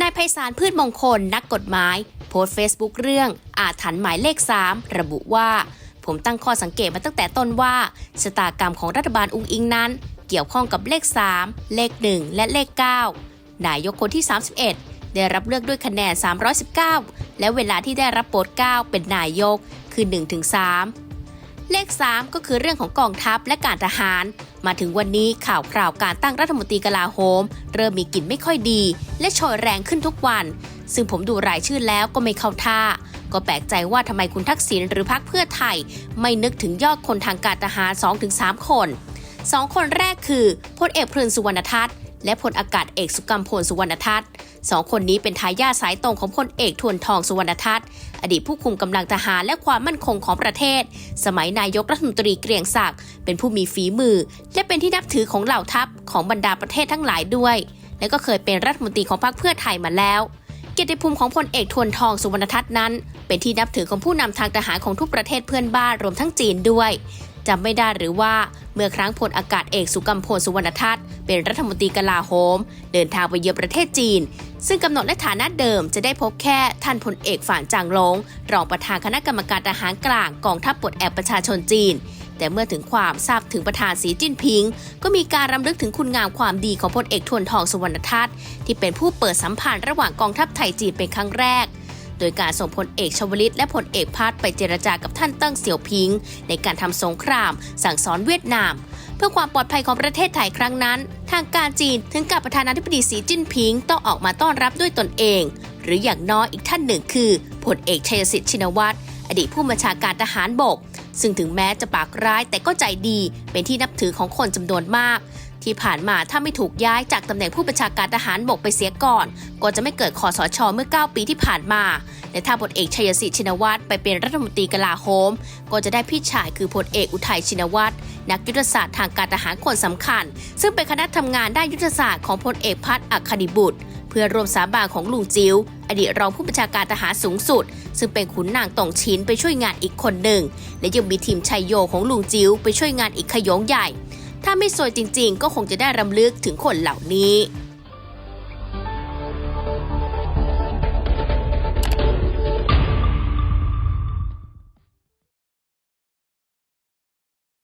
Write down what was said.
นายไพศาลพืชมงคลนักกฎหมาย โพสต์เฟซบุ๊กเรื่อง อาถรรพ์หมายเลข 3 ระบุว่า ผมตั้งข้อสังเกตมาตั้งแต่ต้นว่าชะตากรรมของรัฐบาลอุงอิงนั้น เกี่ยวข้องกับเลข 3 เลข 1 และเลข 9 นายกคนที่ 31 ได้รับเลือกด้วยคะแนน 319 และเวลาที่ได้รับโปรดเก้าเป็นนายกคือ 1-3 เลข 3 ก็คือเรื่องของกองทัพและการทหาร มาถึงวันนี้ข่าวคราวการตั้งรัฐมนตรีกลาโหม เริ่มมีกลิ่นไม่ค่อยดี และโชยแรงขึ้นทุกวัน ซึ่งผมดูรายชื่อแล้วก็ไม่เข้าท่า ก็แปลกใจว่าทำไมคุณทักษิณหรือพรรคเพื่อไทย ไม่นึกถึงยอดคนทางการทหาร 2-3 คนสองคนแรกคือพลเอกพลสุวรรณทัศน์ และพลอากาศเอกสุกัมพลสุวรรณทัศน์สองคนนี้เป็นทายาทสายตรงของพลเอกทวนทองสุวรรณทัศน์อดีตผู้คุมกำลังทหารและความมั่นคงของประเทศ สมัยนายกรัฐมนตรีเกรียงศักดิ์เป็นผู้มีฝีมือ และเป็นที่นับถือของเหล่าทัพของบรรดาประเทศทั้งหลายด้วย และก็เคยเป็นรัฐมนตรีของพรรคเพื่อไทยมาแล้วเกียรติภูมิของพลเอกทวนทองสุวรรณทัศน์นั้น เป็นที่นับถือของผู้นำทางทหารของทุกประเทศเพื่อนบ้านรวมทั้งจีนด้วยจำไม่ได้หรือว่า เมื่อครั้งพลอากาศเอกสุกัมพลสุวรรณทัศน์เป็นรัฐมนตรีกลาโหม เดินทางไปเยือนประเทศจีน ซึ่งกำหนดและฐานะเดิมจะได้พบแค่ท่านพลเอกฝ่านจางหลง รองประธานคณะกรรมการทหารกลางกองทัพปลดแอกประชาชนจีน แต่เมื่อถึงความทราบถึงประธานสีจิ้นผิง ก็มีการรำลึกถึงคุณงามความดีของพลเอกทวนทองสุวรรณทัศน์ที่เป็นผู้เปิดสัมพันธ์ระหว่างกองทัพไทยจีนเป็นครั้งแรก โดยการส่งพลเอกชวลิตและพลเอกพัดไปเจรจากับท่านเติ้งเสี่ยวผิง ในการทำสงคราม สั่งสอนเวียดนาม เพื่อความปลอดภัยของประเทศไทยครั้งนั้น ทางการจีนถึงกับประธานาธิบดีสีจิ้นผิงต้องออกมาต้อนรับด้วยตนเอง หรืออย่างน้อยอีกท่านหนึ่งคือพลเอกชัยสิทธิ์ชินวัตรอดีตผู้บัญชาการทหารบก ซึ่งถึงแม้จะปากร้ายแต่ก็ใจดีเป็นที่นับถือของคนจำนวนมาก ที่ผ่านมาถ้าไม่ถูกย้ายจากตำแหน่งผู้บัญชาการทหารบกไปเสียก่อน ก็จะไม่เกิดคอสชเมื่อ 9 ปีที่ผ่านมาและถ้าพลเอกชัยสิทธิ์ชินวัตรไปเป็นรัฐมนตรีกลาโหม ก็จะได้พี่ชายคือพลเอกอุทัยชินวัตรนักยุทธศาสตร์ทางการทหารคนสำคัญ ซึ่งเป็นคณะทำงานด้านยุทธศาสตร์ของพลเอกพัฒน์อัคคดิบุตร เพื่อรวมสาบานของลุงจิ๋ว ดีตรองผู้บัญชาการทหารสูงสุด ซึ่งเป็นขุนนางตงชินไปช่วยงานอีกคนหนึ่ง และยังมีทีมชัยโยของลุงจิ๋วไปช่วยงานอีกขยงใหญ่ ถ้าไม่สวยจริง ๆ ก็คงจะได้รำลึกถึงคนเหล่านี้